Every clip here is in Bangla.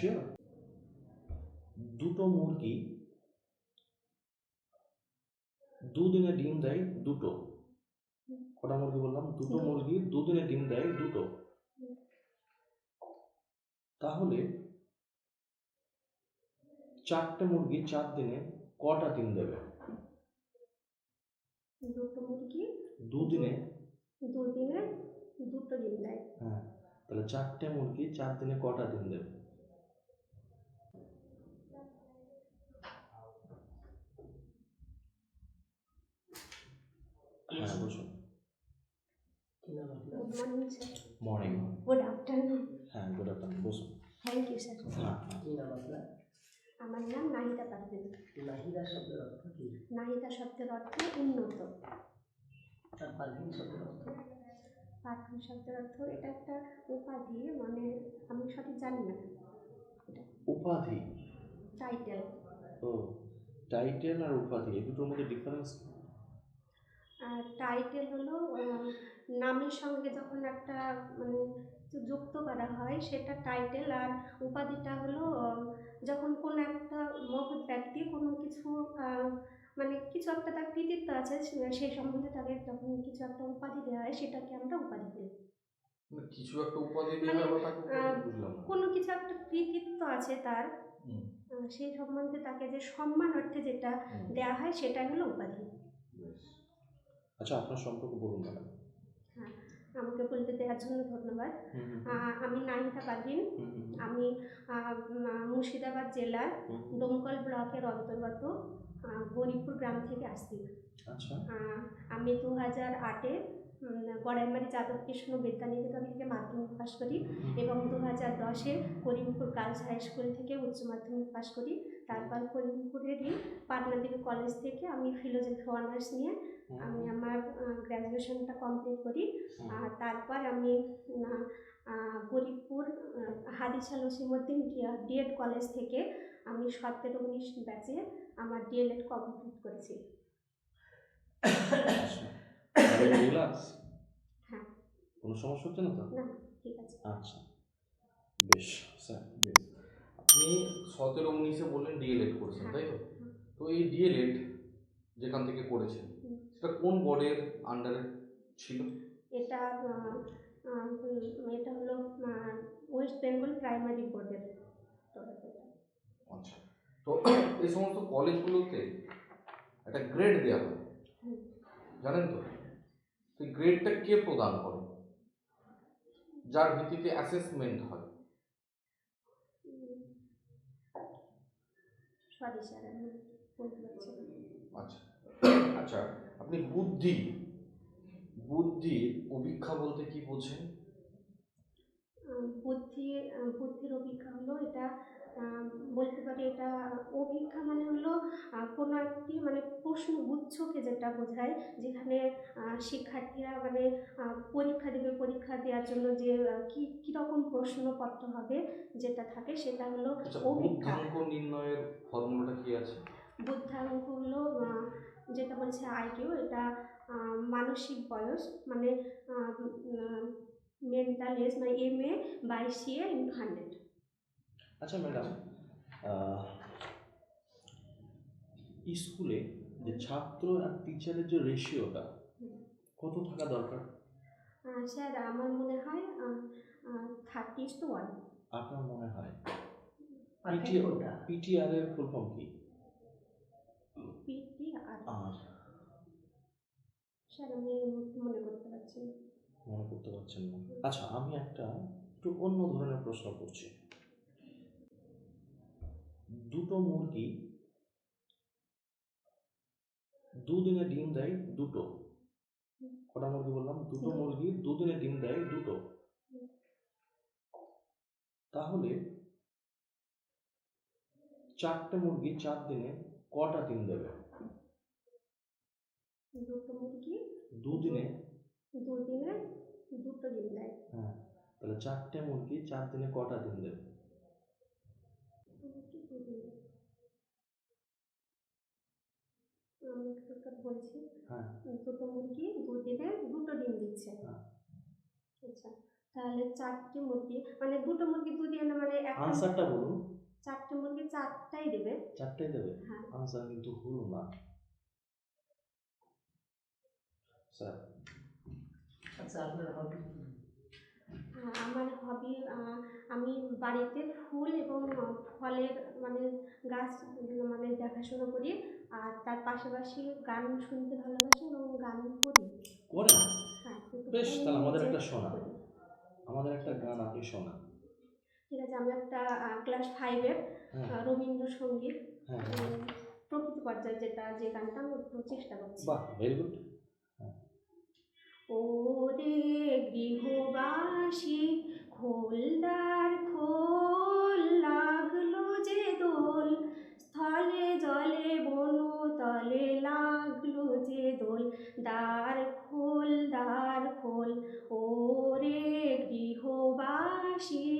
শিওর দুটো মুরগি দুদিনে ডিম দেয় দুটো। কটা মুরগি বললাম? দুটো। মুরগি দুদিনে ডিম দেয় দুটো। তাহলে চারটে মুরগি চার দিনে কটা ডিম দেবে? দুটো মুরগি দুদিনে। দুদিনে দুটো ডিম দেয়। হ্যাঁ তাহলে চারটে মুরগি চার দিনে কটা ডিম দেবে হ্যাঁ বসুন good morning sir morning good afternoon হ্যাঁ গুড আফটারনুন বসুন থ্যাংক ইউ স্যার হ্যাঁ। কি নাম আপনার? আমার নাম নাহিদা পারভিন নাহিদা শব্দের অর্থ কি? নাহিদা শব্দের অর্থ উন্নত। আর পারভিন শব্দের অর্থ? পারভিন শব্দের অর্থ এটা একটা উপাধি মানে আমি সঠিক জানি না। উপাধি? টাইটেল ও টাইটেল আর উপাধি এই দুটোর মধ্যে ডিফারেন্স আর টাইটেল হলো নামের সঙ্গে যখন একটা মানে যুক্ত করা হয় সেটা টাইটেল আর উপাধিটা হলো যখন কোনো একটা মহৎ ব্যক্তি কোনো কিছু মানে কিছু একটা তার কৃতিত্ব আছে সেই সম্বন্ধে তাকে যখন কিছু একটা উপাধি দেওয়া হয় সেটাকে আমরা উপাধি বলি। মানে কিছু একটা উপাধি মানে। কোনো কিছু একটা কৃতিত্ব আছে তার সেই সম্বন্ধে তাকে যে সম্মান অর্থে যেটা দেওয়া হয় সেটা হলো উপাধি। আচ্ছা আপনার সম্পর্ক বলুন ম্যাডাম আমাকে বলতে দেওয়ার জন্য ধন্যবাদ। আমি নাহিদা পারভিন আমি মুর্শিদাবাদ জেলার। ডোমকল ব্লকের অন্তর্গত আহ, গরিপুর গ্রাম থেকে আসছি। আচ্ছা। আমি দু হাজার আটে গড়াইমারি যাদব কৃষ্ণ বিদ্যানিকেতন থেকে মাধ্যমিক পাশ করি এবং দু হাজার দশে করিমপুর গার্লস হাই স্কুল থেকে উচ্চ মাধ্যমিক পাশ করি। তারপর করিমপুরেরই পাটনাদেবী কলেজ থেকে আমি ফিলোজফি অনার্স নিয়ে আমি আমার গ্র্যাজুয়েশনটা কমপ্লিট করি। আর তারপর আমি গরিবপুর হাদিসা নসিমুদ্দিন ডিএড কলেজ থেকে আমি সতেরো উনিশ ব্যাচে আমার ডিএলএড কমপ্লিট করেছি। রিল্যাক্স হ্যাঁ। কোনো সমস্যা হচ্ছে না তো? না ঠিক আছে। আচ্ছা। বেশ স্যার বেশ। আপনি সতেরো উনিশে বললেন ডিএলএড করেছেন তাই তো? তো এই ডিএলএড যেখান থেকে করেছেন। সেটা কোন বোর্ডের আন্ডারে ছিল? এটা এটা হলো ওয়েস্ট বেঙ্গল প্রাইমারি বোর্ডের আচ্ছা। তো এই সমস্ত কলেজগুলোতে একটা গ্রেড দেওয়া হয়। জানেন তো? সেই গ্রেডটা কে প্রদান করে? যার ভিত্তিতে অ্যাসেসমেন্ট হয়। আচ্ছা। আচ্ছা। আপনি বুদ্ধি বুদ্ধির অভিক্ষা বলতে কি বোঝেন? আহ, বুদ্ধি বুদ্ধির অভিজ্ঞা হলো এটা বলতে পারি এটা অভিজ্ঞা মানে হলো কোনো একটি মানে প্রশ্ন গুচ্ছকে যেটা বোঝায় যেখানে শিক্ষার্থীরা মানে পরীক্ষা দেবে পরীক্ষা দেওয়ার জন্য যে কি কীরকম প্রশ্নপত্র হবে যেটা থাকে সেটা হলো আচ্ছা অভিজ্ঞা নির্ণয়ের ফর্মুলাটা কি আছে? বুদ্ধাঙ্ক হলো যেটা বলছে আইকিউ এটা মানসিক বয়স মানে মেন্টাল এজ মানে M A by C A into hundred আচ্ছা ম্যাডাম স্কুলে যে ছাত্র আর টিচারের যে রেশিওটা কত থাকা দরকার? স্যার আমার মনে হয় থার্টি টু ওয়ান আপনার মনে হয়? পিটিআর এর ফুল ফর্ম কি? আর স্যার আমি এই মুহূর্তে মনে করতে পারছি না। মনে করতে পারছেন না। আচ্ছা আমি একটা একটু অন্য ধরনের প্রশ্ন করছি। দুটো মুরগি দুদিনে ডিম দেয় দুটো। কটা মুরগি বললাম? দুটো দুটো। মুরগি দুদিনে ডিম দেয় দুটো। তাহলে চারটে মুরগি চার দিনে কটা ডিম দেবে? দুটো মুরগি দুদিনে দুদিনে দুটো ডিম দেয় হ্যাঁ তাহলে চারটে মুরগি চার দিনে কটা ডিম দেবে? আমি একটু বলছি। হ্যাঁ। দুটো মুরগি দুদিনে দুটো ডিম দিচ্ছে। হ্যাঁ। আচ্ছা তাহলে চারটে মুরগি মানে দুটো মুরগি দু দিয়ে না মানে আনসারটা বলুন। চারটে মুরগি চারটাই দেবে। চারটাই দেবে? হ্যাঁ। আনসার কিন্তু হলো না। স্যার আচ্ছা আপনার হবি আহ, আমার হবি আমি বাড়িতে ফুল এবং ফলের মানে গাছ মানে দেখাশোনা করি। আর তার পাশাপাশি গান শুনতে ভালোবাসি এবং গান করি। করেন হ্যাঁ বেশ, তাহলে আমাদের একটা শোনা। আমাদের একটা গান আপনি শোনা। ঠিক আছে আমি একটা ক্লাস ফাইভের হ্যাঁ। রবীন্দ্রসঙ্গীত। হ্যাঁ। প্রকৃতি পর্যায়ে যেটা যে গানটা আমি চেষ্টা করছি। বাহ ভেরি গুড ওরে গৃহবাসী, খোলদার খোল লাগল যে দোল। স্থলে জলে বনতলে লাগল যে দোল। দ্বার খোল দ্বার খোল, ওরে গৃহবাসী।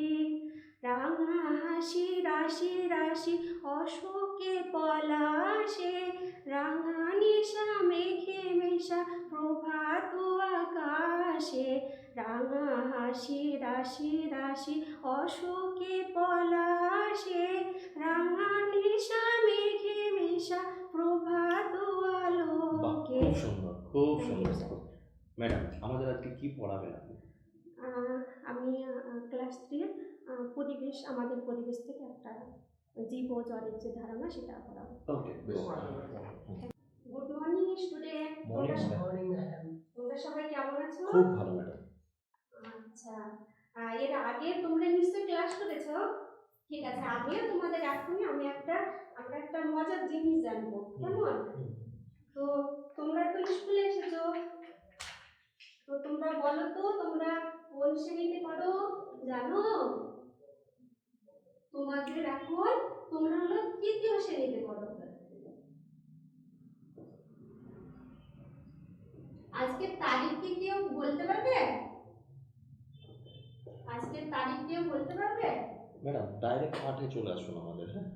রাঙা হাসি, রাশি রাশি, অশোকে পলাশে। রাঙা নিশা মেঘে মেশা প্রভাত আকাশে। রাঙা হাসি রাশি রাশি অশোকে পলাশে। রাঙা নিশা মেঘে মেশা প্রভাত আলোকে। খুব সুন্দর খুব সুন্দর ম্যাডাম আমাদের আজকে কি পড়াবেন আপনি? আমি ক্লাস থ্রির পরিবেশ আমাদের পরিবেশ থেকে একটা জীব ও জ্বরের যে ধারণা সেটা পড়াবো গুড মর্নিং স্টুডেন্ট তোমরা সবাই কেমন আছো? খুব ভালো ম্যাডাম আচ্ছা। এর আগে তোমরা নিশ্চয়ই ক্লাস করেছ। ঠিক আছে আগে তোমাদের এখনই আমি একটা আমরা একটা মজার জিনিস জানব। কেমন? তো তোমরা তো স্কুলে এসেছ। তো তোমরা বলো তো তোমরা কোন শ্রেণীতে পড়ো? জানো? তোমাদের এখন তোমরা হলো তৃতীয় শ্রেণীতে পড়ো। আজকের তারিখ কি কেউ বলতে পারবে? আজকের তারিখ কেউ বলতে পারবে? ম্যাডাম ডাইরেক্ট পাঠে চলে আসুন আমাদের হ্যাঁ?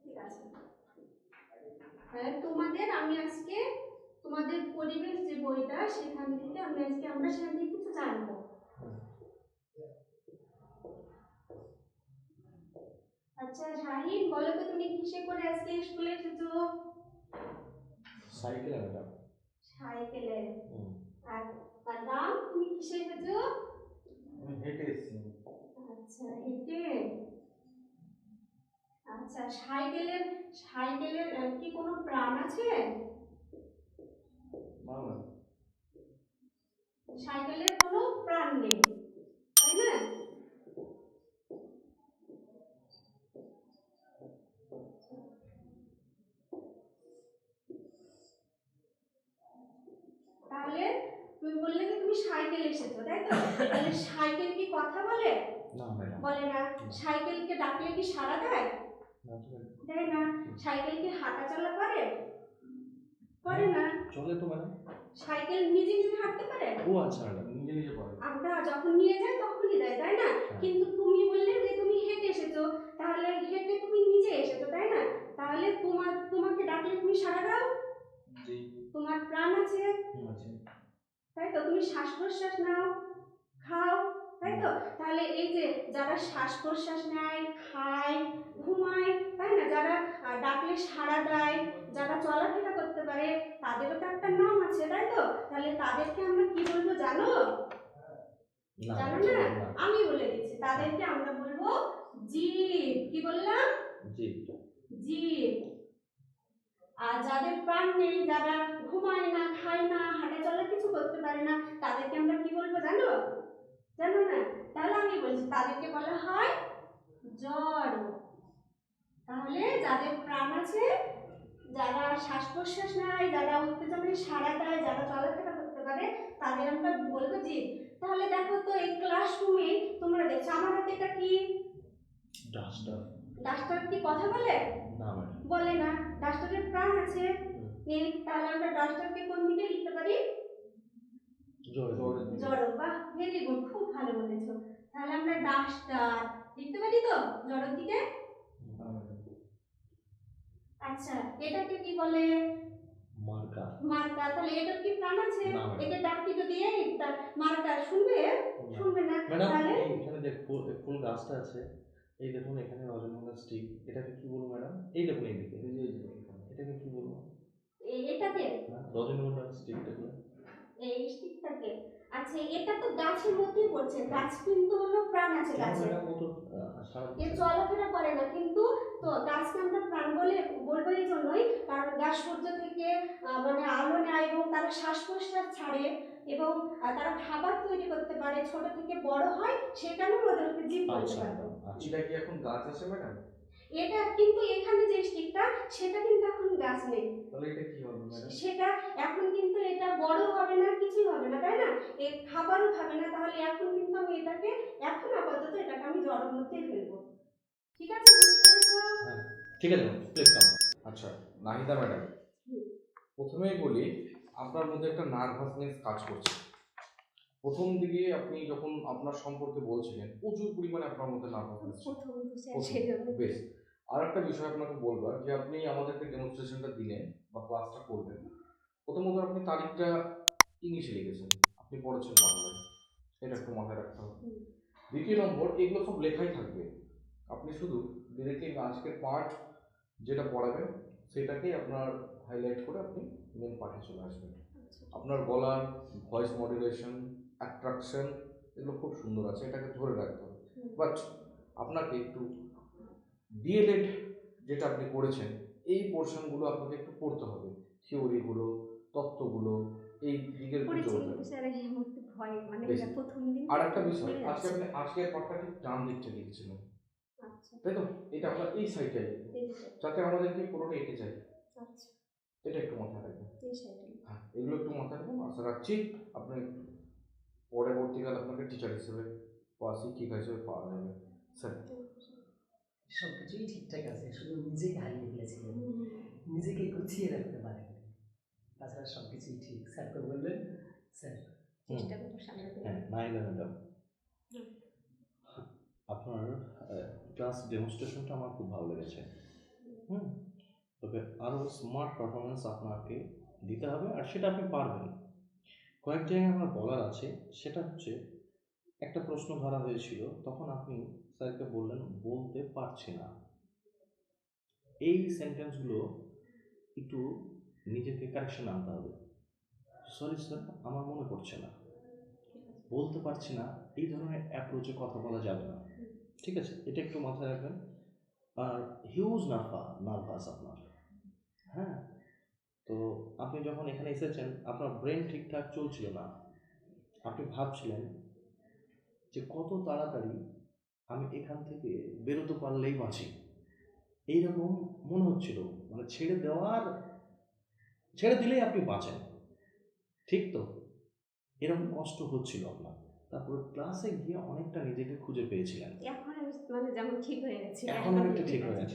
ঠিক আছে। তাহলে তোমাদের আমি আজকে তোমাদের পরিবেশ যে বইটা সেখান থেকে আমরা আজকে আমরা সেখান থেকে কিছু জানব। আচ্ছা শাহিন বলো তো তুমি কিসে করে আজকে স্কুলে এসেছ? সাইকেলে ম্যাডাম। সাইকেলে। আর রাম তুমি কিসে এসেছ? আমি হেঁটে এসেছি। আচ্ছা হেঁটে? আচ্ছা সাইকেলের সাইকেলের কি কোনো প্রাণ আছে? না সাইকেলের কোনো প্রাণ নেই তাই না? তাহলে তুমি বললে যে তুমি সাইকেল এসেছ তাই তো? তাহলে সাইকেল কি কথা বলে? বলে না। সাইকেলকে ডাকলে কি সাড়া দেয়? দেয় না। সাইকেল কি হাঁটা চলা করে? করে না। চলে তো ম্যাডাম। সাইকেল নিজে নিজে হাঁটতে পারে? ও আচ্ছা ম্যাডাম নিজে নিজে পারে আমরা যখন নিয়ে যাই তখনই দেয় তাই না? কিন্তু তুমি বললে যে তুমি হেঁটে এসেছ তাহলে হেঁটে তুমি নিজে এসেছ তাই না? তাহলে তোমার তোমাকে ডাকলে তুমি সাড়া দাও। জি। তোমার প্রাণ আছে। আছে। তাই তো? তুমি শ্বাস প্রশ্বাস নাও খাও। তাই তো? তাহলে এই যে যারা শ্বাস প্রশ্বাস নেয় খায় ঘুমায় তাই না? যারা ডাকলে সাড়া দেয় যারা চলাফেরা করতে পারে তাদেরও তো একটা নাম আছে তাই তো? তাহলে তাদেরকে আমরা কি বলব জানো? জানো না? আমি বলে দিচ্ছি তাদেরকে আমরা বলব জীব। কি বললাম? জীব। আর যাদের প্রাণ নেই যারা ঘুমায় না খায় না হাঁটা চলা কিছু করতে পারে না তাদেরকে আমরা কি বলব জানো? জানো না? তাহলে আমি বলছি তাদেরকে বলা হয় জড়। তাহলে যাদের প্রাণ আছে যারা শ্বাস প্রশ্বাস নেয় যারা উত্তেজনায় সাড়া দেয় যারা চলাফেরা করতে পারে তাদের আমরা বলব জীব তাহলে দেখো তো এই ক্লাসরুমে তোমরা দেখছ আমার হাতে এটা কি? ডাস্টার। ডাস্টার কি কথা বলে? না বলে না ডাস্টারের প্রাণ আছে। তাহলে আমরা ডাস্টারকে কোন দিকে লিখতে পারি? জোরে বাহ ভেরি গুড খুব ভালো বলেছ। তাহলে আমরা ডাস্টার লিখতে পারি তো? জড়ের দিকে? আচ্ছা এটাকে কি বলে? মার্কা। মার্কা তাহলে এটার কি প্রাণ আছে। একে ডাকি তা মার্কা শুনবে? শুনবে না তাহলে? এখানে যে ফুল গাছটা আছে এই দেখুন এখানে রজনীগন্ধা স্টিক এটাকে কি বলব ম্যাডাম? এই দেখুন এইদিকে। এটাকে কি বলব? এটাকে? হ্যাঁ, রজনীগন্ধা স্টিকটাকে এই স্টিকটাকে আচ্ছা এটা তো গাছের মধ্যেই পড়ছে। গাছ কিন্তু হলো প্রাণ আছে কেন গাছে। ম্যাডাম ও তো আহ, সারা এ চলাফেরা করে না কিন্তু তো গাছকে আমরা প্রাণ বলে বলব এই জন্যই কারণ গাছ সূর্য থেকে মানে আলো নেয় এবং তারা শ্বাস প্রশ্বাস ছাড়ে এবং তারা খাবার তৈরি করতে পারে। ছোট থেকে বড় হয় সে কারণে ওদেরকে জীব বলতে আচ্ছা পারব। আচ্ছা। এটা কি এখন গাছ আছে ম্যাডাম? এটা কিন্তু এখানে যে স্টিকটা সেটা কিন্তু এখন গাছ নেই। তাহলে এটা কি হবে ম্যাডাম সেটা এখন কিন্তু এটা বড় হবে না কিছুই হবে না তাই না? এ খাবারও খাবে না তাহলে এখন কিন্তু আমি এটাকে এখন আপাতত এটাকে আমি জড়ের মধ্যেই ফেলব। ঠিক আছে বুঝতে পেরেছ? ঠিক আছে প্লিজ কাম আচ্ছা নাহিদা ম্যাডাম প্রথমেই বলি আপনার মধ্যে একটা নার্ভাসনেস কাজ করছে। প্রথম দিকে আপনি যখন আপনার সম্পর্কে বলছিলেন প্রচুর পরিমাণে আপনার মধ্যে নার্ভাসনেস বেশ। আর একটা বিষয় আপনাকে বলবার যে আপনি আমাদেরকে ডেমনস্ট্রেশনটা দিলেন বা ক্লাসটা করবেন প্রথমত আপনি তারিখটা ইংলিশে লিখেছেন আপনি পড়েছেন বাংলায় এটা একটু মাথায় রাখতে হবে। দ্বিতীয় নম্বর এগুলো সব লেখাই থাকবে। আপনি শুধু ডিরেক্টলি আজকের পার্ট যেটা পড়াবেন সেটাকেই আপনার হাইলাইট করে আপনি মেন পার্টে চলে আসবেন। আচ্ছা। আপনার গলার ভয়েস মডুলেশন অ্যাট্রাকশন এগুলো খুব সুন্দর আছে এটাকে ধরে রাখতে হবে। বাট আপনাকে একটু ডিএলএড যেটা আপনি করেছেন এই পোর্শনগুলো আপনাকে একটু পড়তে হবে। থিওরিগুলো তত্ত্বগুলো এই দিকের মানে আর একটা বিষয় আজকে আপনি আজকের পাঠটা ঠিক ডান দিকটা লিখেছিলেন আচ্ছা। তাই তো? এটা আপনার এই সাইডে যাতে আমাদেরকে পুরোটা এঁকে যায়। আচ্ছা। এটা একটু মাথায় রাখবেন। হ্যাঁ এগুলো একটু মাথায় রাখুন আশা রাখছি আপনি পরবর্তীকালে আপনাকে টিচার হিসেবে বা শিক্ষিকা হিসেবে পাওয়া যাবে। স্যার সব কিছুই ঠিকঠাক আছে শুধু নিজেকে হারিয়ে ফেলেছিলেন হুম। নিজেকে গুছিয়ে রাখতে পারেন। তাছাড়া সব কিছুই ঠিক। স্যার তো বললেন স্যার। চেষ্টা করব সামনে হ্যাঁ ম্যাডাম। আপনার ক্লাস ডেমনস্ট্রেশনটা আমার খুব ভালো লেগেছে। হুম? তবে আরও স্মার্ট পারফরমেন্স আপনাকে দিতে হবে আর সেটা আপনি পারবেন। কয়েক জায়গায় আমার বলার আছে সেটা হচ্ছে একটা প্রশ্ন ধরা হয়েছিল তখন আপনি স্যারকে বললেন, বলতে পারছি না। এই সেন্টেন্সগুলো একটু নিজেকে কারেকশন আনতে হবে। সরি স্যার আমার মনে পড়ছে না। বলতে পারছি না, এই ধরনের অ্যাপ্রোচে কথা বলা যাবে না। ঠিক আছে, এটা একটু মাথায় রাখবেন। আর হিউজ নার্ভা নার্ভাস আপনার। হ্যাঁ তো আপনি যখন এখানে এসেছেন, আপনার ব্রেন ঠিকঠাক চলছিল না। আপনি ভাবছিলেন যে কত তাড়াতাড়ি আমি এখান থেকে বেরোতে পারলেই বাঁচি। এইরকম মনে হচ্ছিল মানে ছেড়ে দেওয়ার ছেড়ে দিলেই আপনি বাঁচেন। ঠিক তো? এরকম কষ্ট হচ্ছিল আপনার। তারপরে ক্লাসে গিয়ে অনেকটা নিজেকে খুঁজে পেয়েছিলেন। এখন মানে যেমন ঠিক হয়ে গেছি এখন অনেকটা ঠিক হয়ে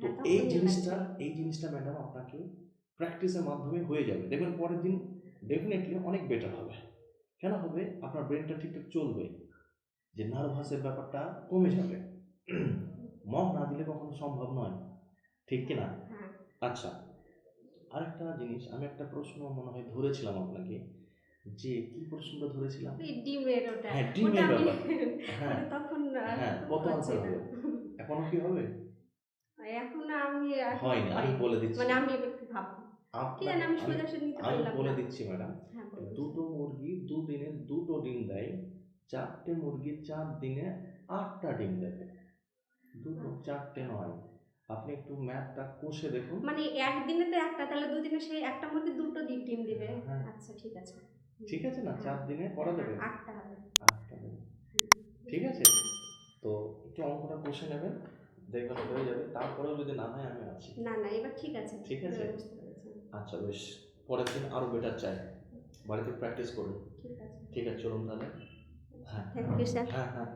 তো এই জিনিসটা এই জিনিসটা ম্যাডাম আপনাকে প্র্যাকটিসের মাধ্যমে হয়ে যাবে। দেখবেন পরের দিন ডেফিনেটলি অনেক বেটার হবে। কেন হবে? আপনার ব্রেনটা ঠিকঠাক চলবে। যে নার্ভাসের ব্যাপারটা কমে যাবে। মক না দিলে কখনো সম্ভব নয়। ঠিক কি না হ্যাঁ। আচ্ছা আরেকটা জিনিস আমি একটা প্রশ্ন মনে হয় ধরেছিলাম আপনাকে যে কি প্রশ্নটা ধরেছিলাম? ওই ডিমের ওটা হ্যাঁ, ডিমের ব্যাপার। হ্যাঁ। তখন হ্যাঁ, কত? এখনও কি হবে? এখন আমি আমি বলে দিচ্ছি। মানে আমি একটু ভাববো। আমি বলে দিচ্ছি ম্যাডাম। হ্যাঁ দুটো মুরগি দুদিনে দুটো ডিম দেয় চারটে মুরগি চার দিনে আটটা ডিম দেবে দুটো চারটে নয়। আপনি একটু ম্যাথটা কষে দেখুন। মানে একদিনে তো একটা তাহলে দুদিনে সেই একটা মুরগি দুটো ডিম দিবে। হ্যাঁ। আচ্ছা ঠিক আছে। ঠিক আছে না? চার দিনে করা দেবে? আটটা হবে। আটটা দেবে। ঠিক আছে? তো একটু অঙ্কটা কষে নেবেন দেখবেন হয়ে যাবে। তারপরেও যদি না হয় আমি আছি না না এবার ঠিক আছে। ঠিক আছে? আচ্ছা বেশ। পরের দিন আরও বেটার চাই। বাড়িতে প্র্যাকটিস করুন। ঠিক আছে। ঠিক আছে চলুন তাহলে। হ্যাঁ থ্যাংক ইউ স্যার হ্যাঁ হ্যাঁ